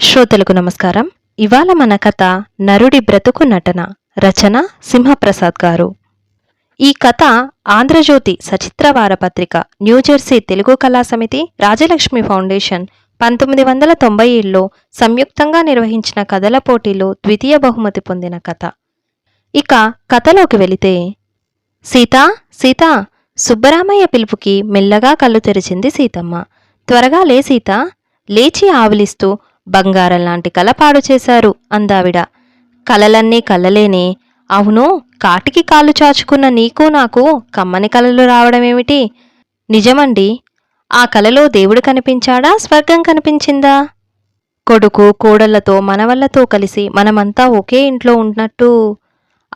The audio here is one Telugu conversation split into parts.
శ్రోతలకు నమస్కారం. ఇవాళ మన కథ నరుడి బ్రతుకు నటన రచన సింహప్రసాద్ గారు. ఈ కథ ఆంధ్రజ్యోతి సచిత్ర వారపత్రిక న్యూజెర్సీ తెలుగు కళా సమితి రాజలక్ష్మి ఫౌండేషన్ పంతొమ్మిది వందల తొంభై ఏళ్ళలో సంయుక్తంగా నిర్వహించిన కథల పోటీలో ద్వితీయ బహుమతి పొందిన కథ. ఇక కథలోకి వెళితే సీతా సీతా సుబ్బరామయ్య పిలుపుకి మెల్లగా కళ్ళు తెరిచింది సీతమ్మ. త్వరగా లే సీత లేచి ఆవులిస్తూ బంగారం లాంటి కల పాడు చేశారు అందావిడ. కలలన్నీ కలలేనే అవును కాటికి కాలు చాచుకున్న నీకు నాకు కమ్మని కలలు రావడమేమిటి? నిజమండి. ఆ కలలో దేవుడు కనిపించాడా? స్వర్గం కనిపించిందా? కొడుకు కోడళ్ళతో మనవళ్ళతో కలిసి మనమంతా ఒకే ఇంట్లో ఉన్నట్టు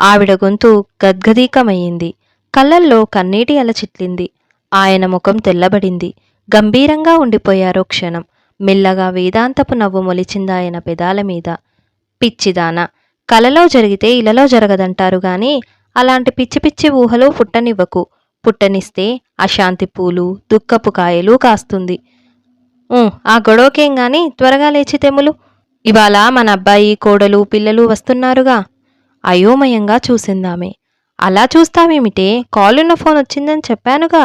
ఆవిడ గొంతు గద్గదీకమయ్యింది. కళ్ళల్లో కన్నీటి అలచిట్లింది. ఆయన ముఖం తెల్లబడింది. గంభీరంగా ఉండిపోయారో క్షణం. మెల్లగా వేదాంతపు నవ్వు మొలిచిందాయన పెదాల మీద. పిచ్చిదాన! కలలో జరిగితే ఇలలో జరగదంటారు గాని అలాంటి పిచ్చి పిచ్చి ఊహలు పుట్టనివ్వకు. పుట్టనిస్తే అశాంతి పూలు దుఃఖపు కాయలు కాస్తుంది. ఆ గొడవకేం గాని త్వరగా లేచి తెములు. ఇవాళ మన అబ్బాయి కోడలు పిల్లలు వస్తున్నారుగా. అయోమయంగా చూసిందామే. అలా చూస్తామేమిటే కాలున్న ఫోన్ వచ్చిందని చెప్పానుగా.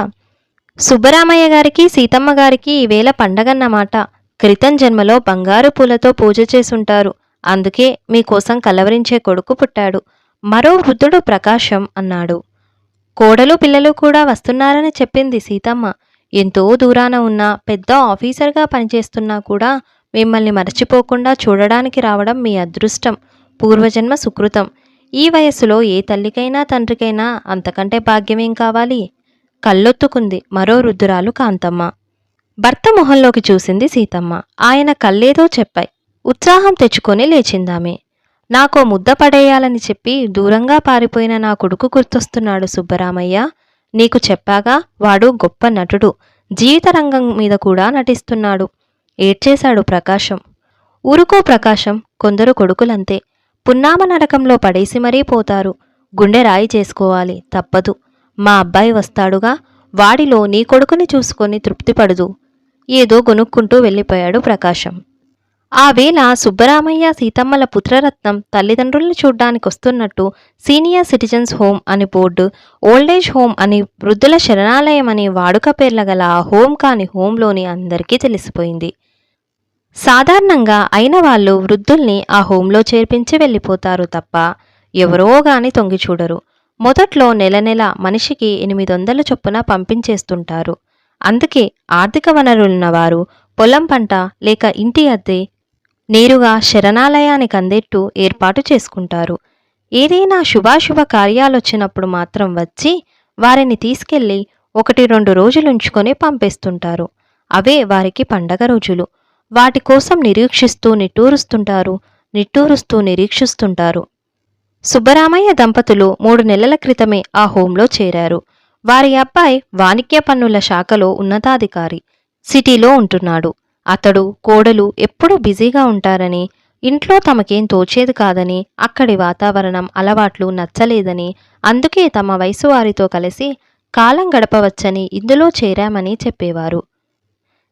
సుబ్బరామయ్య గారికి సీతమ్మ గారికి ఈవేళ పండగన్నమాట. క్రితం జన్మలో బంగారు పూలతో పూజ చేసుంటారు. అందుకే మీకోసం కలవరించే కొడుకు పుట్టాడు. మరో వృద్ధుడు ప్రకాశం అన్నాడు. కోడలు పిల్లలు కూడా వస్తున్నారని చెప్పింది సీతమ్మ. ఎంతో దూరాన ఉన్న పెద్ద ఆఫీసర్గా పనిచేస్తున్నా కూడా మిమ్మల్ని మరచిపోకుండా చూడడానికి రావడం మీ అదృష్టం. పూర్వజన్మ సుకృతం. ఈ వయస్సులో ఏ తల్లికైనా తండ్రికైనా అంతకంటే భాగ్యమేం కావాలి? కళ్ళొత్తుకుంది మరో రుద్దురాలు కాంతమ్మ. భర్త మొహంలోకి చూసింది సీతమ్మ. ఆయన కళ్ళేదో చెప్పాయి. ఉత్సాహం తెచ్చుకొని లేచిందామే. నాకో ముద్ద పడేయాలని చెప్పి దూరంగా పారిపోయిన నా కొడుకు గుర్తొస్తున్నాడు సుబ్బరామయ్య. నీకు చెప్పాగా వాడు గొప్ప నటుడు. జీవిత రంగం మీద కూడా నటిస్తున్నాడు. ఏడ్చేశాడు ప్రకాశం. ఊరుకో ప్రకాశం కొందరు కొడుకులంతే. పున్నామ నరకంలో పడేసి మరీ పోతారు. గుండె రాయి చేసుకోవాలి తప్పదు. మా అబ్బాయి వస్తాడుగా వాడిలో నీ కొడుకుని చూసుకొని తృప్తిపడదు. ఏదో గొనుక్కుంటూ వెళ్ళిపోయాడు ప్రకాశం. ఆ వేళ సుబ్బరామయ్య సీతమ్మల పుత్రరత్నం తల్లిదండ్రుల్ని చూడ్డానికి వస్తున్నట్టు సీనియర్ సిటిజన్స్ హోమ్ అని బోర్డు ఓల్డేజ్ హోమ్ అని వృద్ధుల శరణాలయం అని వాడుక పేర్ల గల ఆ హోమ్ కాని హోంలోని అందరికీ తెలిసిపోయింది. సాధారణంగా అయిన వాళ్ళు వృద్ధుల్ని ఆ హోంలో చేర్పించి వెళ్ళిపోతారు తప్ప ఎవరో గాని తొంగి చూడరు. మొదట్లో నెల నెల మనిషికి ఎనిమిది వందల చొప్పున పంపించేస్తుంటారు. అందుకే ఆర్థిక వనరులున్న వారు పొలం పంట లేక ఇంటి అద్దె నేరుగా శరణాలయానికి అందేట్టు ఏర్పాటు చేసుకుంటారు. ఏదైనా శుభాశుభ కార్యాలొచ్చినప్పుడు మాత్రం వచ్చి వారిని తీసుకెళ్ళి ఒకటి రెండు రోజులు ఉంచుకొని పంపేస్తుంటారు. అవే వారికి పండగ రోజులు. వాటి కోసం నిరీక్షిస్తూ నిట్టూరుస్తుంటారు నిట్టూరుస్తూ నిరీక్షిస్తుంటారు. సుబ్బరామయ్య దంపతులు మూడు నెలల క్రితమే ఆ హోంలో చేరారు. వారి అబ్బాయి వాణిజ్య పన్నుల శాఖలో ఉన్నతాధికారి సిటీలో ఉంటున్నాడు. అతడు కోడలు ఎప్పుడూ బిజీగా ఉంటారని ఇంట్లో తమకేం తోచేది కాదని అక్కడి వాతావరణం అలవాట్లు నచ్చలేదని అందుకే తమ వయసు వారితో కలిసి కాలం గడపవచ్చని ఇందులో చేరామని చెప్పేవారు.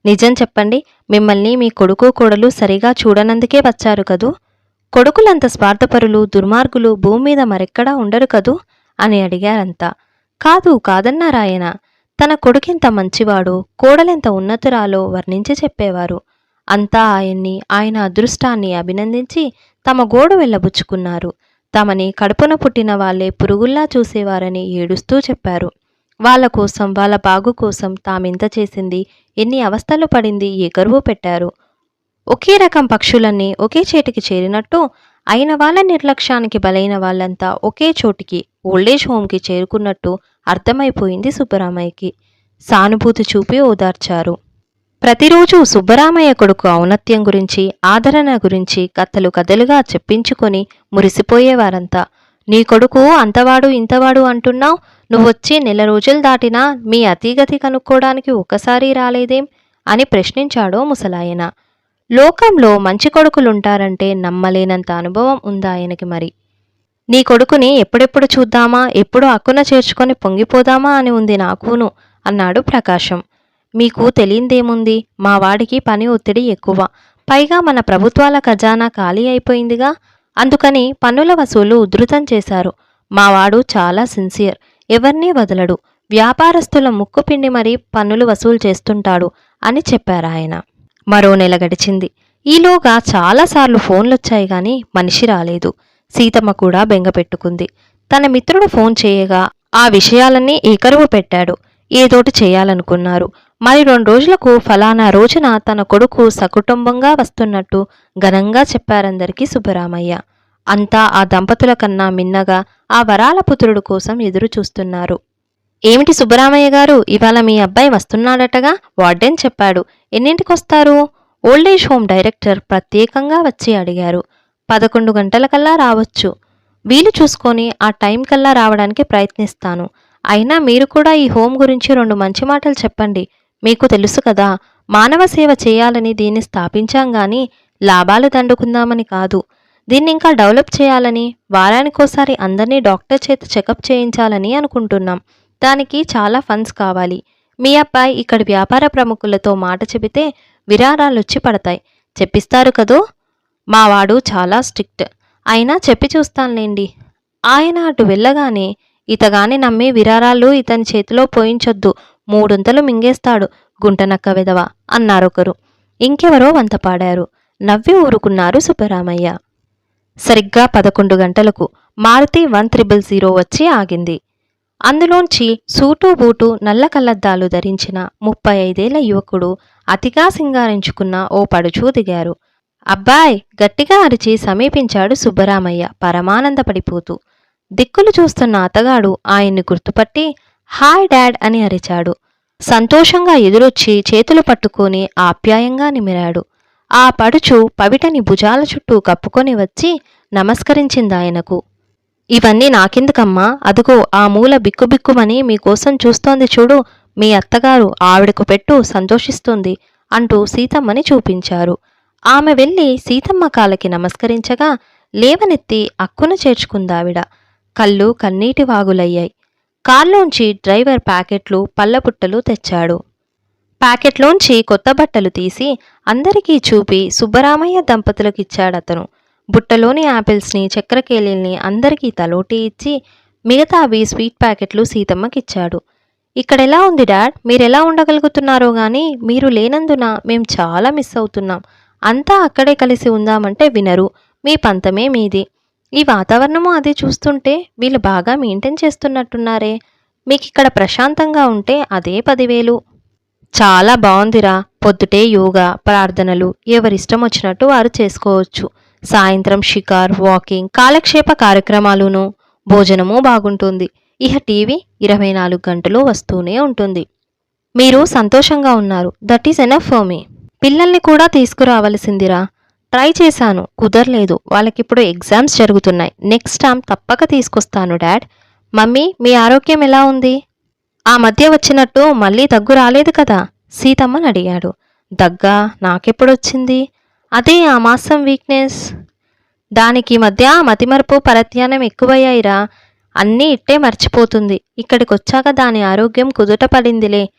నిజం చెప్పండి మిమ్మల్ని మీ కొడుకు కోడలు సరిగా చూడనందుకే వచ్చారు కదూ? కొడుకులంత స్వార్థపరులు దుర్మార్గులు భూమి మీద మరెక్కడా ఉండరు కదూ? అని అడిగారంతా. కాదు కాదన్నారాయన. తన కొడుకెంత మంచివాడో కోడలెంత ఉన్నతురాలో వర్ణించి చెప్పేవారు. అంతా ఆయన్ని ఆయన అదృష్టాన్ని అభినందించి తమ గోడు వెళ్ళబుచ్చుకున్నారు. తమని కడుపున పుట్టిన వాళ్ళే పురుగుల్లా చూసేవారని ఏడుస్తూ చెప్పారు. వాళ్ళ కోసం వాళ్ళ బాగు కోసం తామింత చేసింది ఎన్ని అవస్థలు పడింది ఏ గరువు పెట్టారు ఒకే రకం పక్షులన్నీ ఒకే చేటికి చేరినట్టు అయిన వాళ్ళ నిర్లక్ష్యానికి బలైన వాళ్ళంతా ఒకే చోటికి ఓల్డేజ్ హోమ్కి చేరుకున్నట్టు అర్థమైపోయింది సుబ్బరామయ్యకి. సానుభూతి చూపి ఓదార్చారు. ప్రతిరోజు సుబ్బరామయ్య కొడుకు ఔన్నత్యం గురించి ఆదరణ గురించి కథలు కథలుగా చెప్పించుకొని మురిసిపోయేవారంతా నీ కొడుకు అంతవాడు ఇంతవాడు అంటున్నావు? నువ్వొచ్చి నెల రోజులు దాటినా మీ అతీగతి కనుక్కోవడానికి ఒక్కసారి రాలేదేం? అని ప్రశ్నించాడో ముసలాయన. లోకంలో మంచి కొడుకులుంటారంటే నమ్మలేనంత అనుభవం ఉందా ఆయనకి మరి? నీ కొడుకుని ఎప్పుడెప్పుడు చూద్దామా? ఎప్పుడు అక్కున చేర్చుకొని పొంగిపోదామా అని ఉంది నాకును? అన్నాడు ప్రకాశం. మీకు తెలియందేముంది? మా వాడికి పని ఒత్తిడి ఎక్కువ. పైగా మన ప్రభుత్వాల ఖజానా ఖాళీ అయిపోయిందిగా? అందుకని పన్నుల వసూలు ఉధృతం చేశారు. మావాడు చాలా సిన్సియర్. ఎవరినీ వదలడు. వ్యాపారస్తుల ముక్కు పిండి మరీ పన్నులు వసూలు చేస్తుంటాడు అని చెప్పారు ఆయన మరో నెల గడిచింది. ఈలోగా చాలాసార్లు ఫోన్లొచ్చాయి గాని మనిషి రాలేదు. సీతమ్మ కూడా బెంగ పెట్టుకుంది. తన మిత్రుడు ఫోన్ చేయగా ఆ విషయాలన్నీ ఏకరువు పెట్టాడు. ఏదోటి చేయాలనుకున్నారు. మరి రెండు రోజులకు ఫలానా రోజున తన కొడుకు సకుటుంబంగా వస్తున్నట్టు ఘనంగా చెప్పారందరికీ సుబ్బరామయ్య. అంతా ఆ దంపతుల కన్నా మిన్నగా ఆ వరాల పుత్రుడు కోసం ఎదురు చూస్తున్నారు ఏమిటి సుబ్బరామయ్య గారు? ఇవాళ మీ అబ్బాయి వస్తున్నాడటగా? వార్డెన్ చెప్పాడు. ఎన్నింటికొస్తారు? ఓల్డేజ్ హోమ్ డైరెక్టర్ ప్రత్యేకంగా వచ్చి అడిగారు. పదకొండు గంటలకల్లా రావచ్చు. వీలు చూసుకొని ఆ టైం కల్లా రావడానికి ప్రయత్నిస్తాను. అయినా మీరు కూడా ఈ హోమ్ గురించి రెండు మంచి మాటలు చెప్పండి. మీకు తెలుసు కదా మానవ సేవ చేయాలని దీన్ని స్థాపించాం గాని లాభాలు దండుకుందామని కాదు. దీన్ని ఇంకా డెవలప్ చేయాలని వారానికోసారి అందరినీ డాక్టర్ చేత చెకప్ చేయించాలని అనుకుంటున్నాం. దానికి చాలా ఫండ్స్ కావాలి. మీ అబ్బాయి ఇక్కడ వ్యాపార ప్రముఖులతో మాట చెబితే విరాళాలు వచ్చి పడతాయి. చెప్పిస్తారు కదూ? మావాడు చాలా స్ట్రిక్ట్. అయినా చెప్పి చూస్తానులేండి. ఆయన అటు వెళ్ళగానే ఇతగాని నమ్మి విరారాలు ఇతని చేతిలో పోయించొద్దు. మూడొంతలు మింగేస్తాడు. గుంటనక్క విధవ అన్నారొకరు. ఇంకెవరో వంత పాడారు. నవ్వి ఊరుకున్నారు సుబ్బరామయ్య. సరిగ్గా పదకొండు గంటలకు మారుతి వన్ త్రిబుల్ జీరో వచ్చి ఆగింది. అందులోంచి సూటు బూటు నల్ల కళ్ళద్దాలు ధరించిన ముప్పై ఐదేళ్ళ యువకుడు అతిగా సింగారించుకున్న ఓ పడుచూ దిగారు. అబ్బాయ్ గట్టిగా అరిచి సమీపించాడు సుబ్బరామయ్య పరమానందపడిపోతూ. దిక్కులు చూస్తున్న అతగాడు ఆయన్ని గుర్తుపట్టి హాయ్ డాడ్ అని అరిచాడు. సంతోషంగా ఎదురొచ్చి చేతులు పట్టుకొని ఆప్యాయంగా నిమిరాడు. ఆ పడుచు పవిటని భుజాల చుట్టూ కప్పుకొని వచ్చి నమస్కరించిందాయనకు. ఇవన్నీ నాకెందుకమ్మా? అదుగో ఆ మూల బిక్కుబిక్కుమని మీకోసం చూస్తోంది చూడు మీ అత్తగారు ఆవిడకు పెట్టు సంతోషిస్తుంది అంటూ సీతమ్మని చూపించారు. ఆమె వెళ్ళి సీతమ్మ కాళ్ళకి నమస్కరించగా లేవనెత్తి అక్కున చేర్చుకుందావిడ. కళ్ళు కన్నీటి వాగులయ్యాయి. కార్లోంచి డ్రైవర్ ప్యాకెట్లు పల్లపుట్టలు తెచ్చాడు. ప్యాకెట్లోంచి కొత్త బట్టలు తీసి అందరికీ చూపి సుబ్బరామయ్య దంపతులకిచ్చాడతను. బుట్టలోని యాపిల్స్ని చక్కెరకేళీల్ని అందరికీ తలోటి ఇచ్చి మిగతావి స్వీట్ ప్యాకెట్లు సీతమ్మకిచ్చాడు. ఇక్కడెలా ఉంది డాడ్? మీరెలా ఉండగలుగుతున్నారో కానీ మీరు లేనందున మేం చాలా మిస్ అవుతున్నాం. అంతా అక్కడే కలిసి ఉందామంటే వినరు. మీ పంతమే మీది. ఈ వాతావరణము అది చూస్తుంటే వీళ్ళు బాగా మెయింటైన్ చేస్తున్నట్టున్నారే. మీకు ఇక్కడ ప్రశాంతంగా ఉంటే అదే పదివేలు. చాలా బాగుందిరా పొద్దుటే యోగా ప్రార్థనలు ఎవరిష్టం వచ్చినట్టు వారు చేసుకోవచ్చు. సాయంత్రం షికార్ వాకింగ్ కాలక్షేప కార్యక్రమాలును భోజనము బాగుంటుంది. ఇహ టీవీ ఇరవై నాలుగు గంటలు వస్తూనే ఉంటుంది. మీరు సంతోషంగా ఉన్నారు. That is enough for me. పిల్లల్ని కూడా తీసుకురావలసిందిరా. ట్రై చేశాను. కుదరలేదు. వాళ్ళకిప్పుడు ఎగ్జామ్స్ జరుగుతున్నాయి. నెక్స్ట్ టైం తప్పక తీసుకొస్తాను డాడ్. మమ్మీ మీ ఆరోగ్యం ఎలా ఉంది? ఆ మధ్య వచ్చినట్టు మళ్ళీ దగ్గు రాలేదు కదా? సీతమ్మని అడిగాడు. దగ్గా నాకెప్పుడొచ్చింది? అదే ఆ మాసం వీక్నెస్. దానికి మధ్య మతిమరుపు పరధ్యానం ఎక్కువయ్యాయిరా. అన్నీ ఇట్టే మర్చిపోతుంది. ఇక్కడికి వచ్చాక దాని ఆరోగ్యం కుదుట పడిందిలే.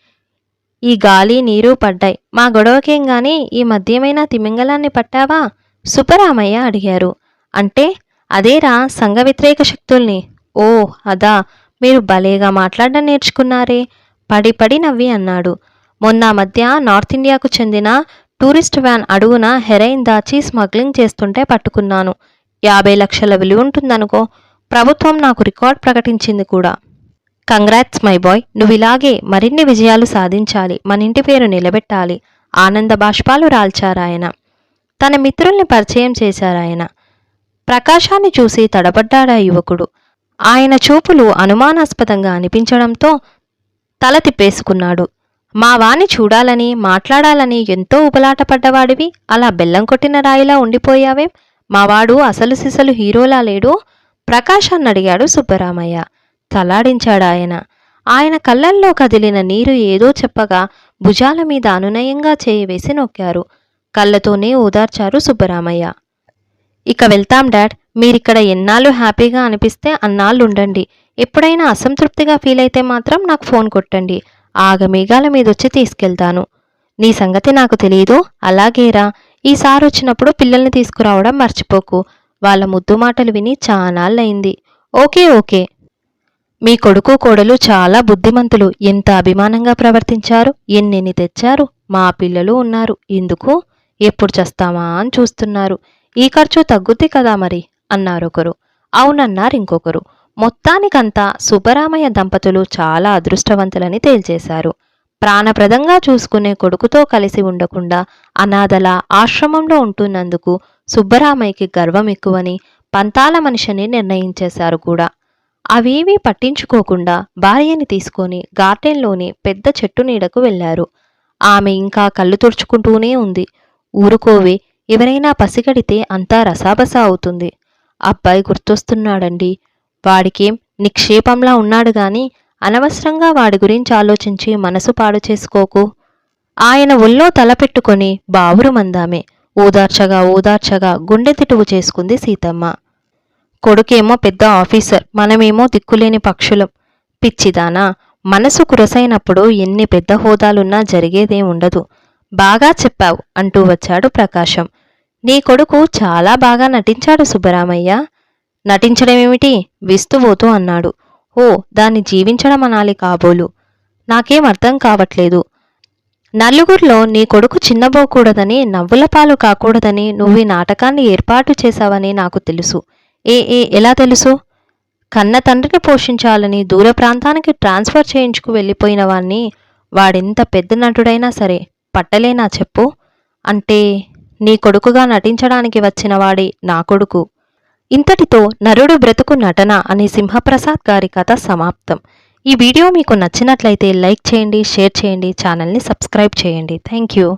ఈ గాలి నీరు పడ్డాయి. మా గొడవకేం గాని ఈ మధ్యమైనా తిమింగలాన్ని పట్టావా? సుబ్బరామయ్య అడిగారు. అంటే అదేరా సంఘ వ్యతిరేక శక్తుల్ని. ఓ అదా. మీరు భలేగా మాట్లాడడం నేర్చుకున్నారే. పడి పడి నవ్వి అన్నాడు. మొన్న మధ్య నార్త్ ఇండియాకు చెందిన టూరిస్ట్ వ్యాన్ అడుగున హెరైన్ దాచి స్మగ్లింగ్ చేస్తుంటే పట్టుకున్నాను. యాభై లక్షల విలువ ఉంటుందనుకో ప్రభుత్వం నాకు రికార్డ్ ప్రకటించింది కూడా. Congrats my boy. నువ్వు ఇలాగే మరిన్ని విజయాలు సాధించాలి. మన ఇంటి పేరు నిలబెట్టాలి. ఆనంద బాష్పాలు రాల్చారాయన తన మిత్రుల్ని పరిచయం చేశారాయన ప్రకాశాన్ని చూసి తడబడ్డాడా యువకుడు. ఆయన చూపులు అనుమానాస్పదంగా అనిపించడంతో తల తిప్పేసుకున్నాడు. మా వాణ్ణి చూడాలని మాట్లాడాలని ఎంతో ఉబలాటపడ్డవాడివి అలా బెల్లం కొట్టిన రాయిలా ఉండిపోయావేం. మావాడు అసలు సిసలు హీరోలా లేడు. ప్రకాశాన్ని అడిగాడు సుబ్బరామయ్య. తలాడించాడాయన ఆయన. కళ్ళల్లో కదిలిన నీరు ఏదో చెప్పగా భుజాల మీద అనునయంగా చేయవేసి నొక్కారు. కళ్ళతోనే ఓదార్చారు సుబ్బరామయ్య. ఇక వెళ్తాం డాడ్. మీరిక్కడ ఎన్నాళ్ళు హ్యాపీగా అనిపిస్తే అన్నాళ్ళు ఉండండి ఎప్పుడైనా అసంతృప్తిగా ఫీల్ అయితే మాత్రం నాకు ఫోన్ కొట్టండి. ఆగమేఘాల మీదొచ్చి తీసుకెళ్తాను. నీ సంగతి నాకు తెలియదు అలాగేరా ఈసారి వచ్చినప్పుడు పిల్లల్ని తీసుకురావడం మర్చిపోకు. వాళ్ళ ముద్దు మాటలు విని చానాళ్ళయింది. Okay okay. మీ కొడుకు కోడలు చాలా బుద్ధిమంతులు. ఎంత అభిమానంగా ప్రవర్తించారు? ఎన్నెన్ని తెచ్చారు? మా పిల్లలు ఉన్నారు. ఎందుకు? ఎప్పుడు చస్తామా అని చూస్తున్నారు. ఈ ఖర్చు తగ్గుద్ది కదా మరి? అన్నారొకరు. అవునన్నారు ఇంకొకరు. మొత్తానికంతా సుబ్బరామయ్య దంపతులు చాలా అదృష్టవంతులని తేల్చేశారు. ప్రాణప్రదంగా చూసుకునే కొడుకుతో కలిసి ఉండకుండా అనాథల ఆశ్రమంలో ఉంటున్నందుకు సుబ్బరామయ్యకి గర్వం ఎక్కువని పంతాల మనిషిని నిర్ణయించేశారు కూడా. అవేవీ పట్టించుకోకుండా భార్యని తీసుకొని గార్డెన్లోని పెద్ద చెట్టు నీడకు వెళ్ళారు ఆమె ఇంకా కళ్ళు తుడుచుకుంటూనే ఉంది. ఊరుకోవే ఎవరైనా పసిగడితే అంతా రసాబసా అవుతుంది. అబ్బాయి గుర్తొస్తున్నాడండి వాడికేం నిక్షేపంలా ఉన్నాడు గాని అనవసరంగా వాడి గురించి ఆలోచించి మనసు పాడు చేసుకోకు. ఆయన ఒళ్ళో తలపెట్టుకొని బావురు మందామే. ఓదార్చగా ఓదార్చగా గుండె తిటువు చేసుకుంది సీతమ్మ. కొడుకేమో పెద్ద ఆఫీసర్ మనమేమో దిక్కులేని పక్షులం. పిచ్చిదానా మనసు కురసైనప్పుడు ఎన్ని పెద్ద హోదాలున్నా జరిగేదేం ఉండదు. బాగా చెప్పావు అంటూ వచ్చాడు ప్రకాశం. నీ కొడుకు చాలా బాగా నటించాడు సుబ్బరామయ్య. నటించడమేమిటి? విస్తుపోతూ అన్నాడు. ఓ దాన్ని జీవించడం అనాలి కాబోలు. నాకేం అర్థం కావట్లేదు. నలుగురిలో నీ కొడుకు చిన్నబోకూడదని నవ్వుల పాలు కాకూడదని నువ్వు ఈ నాటకాన్ని ఏర్పాటు చేశావని నాకు తెలుసు. ఏ ఏ ఎలా తెలుసు? కన్న తండ్రిని పోషించాలని దూర ప్రాంతానికి ట్రాన్స్ఫర్ చేయించుకు వెళ్ళిపోయిన వాణ్ణి వాడింత పెద్ద నటుడైనా సరే పట్టలేనా చెప్పు? అంటే నీ కొడుకుగా నటించడానికి వచ్చిన వాడి నా కొడుకు. ఇంతటితో నరుడు బ్రతుకు నటన అనే సింహప్రసాద్ గారి కథ సమాప్తం. ఈ వీడియో మీకు నచ్చినట్లయితే లైక్ చేయండి షేర్ చేయండి ఛానల్ని సబ్స్క్రైబ్ చేయండి. Thank you.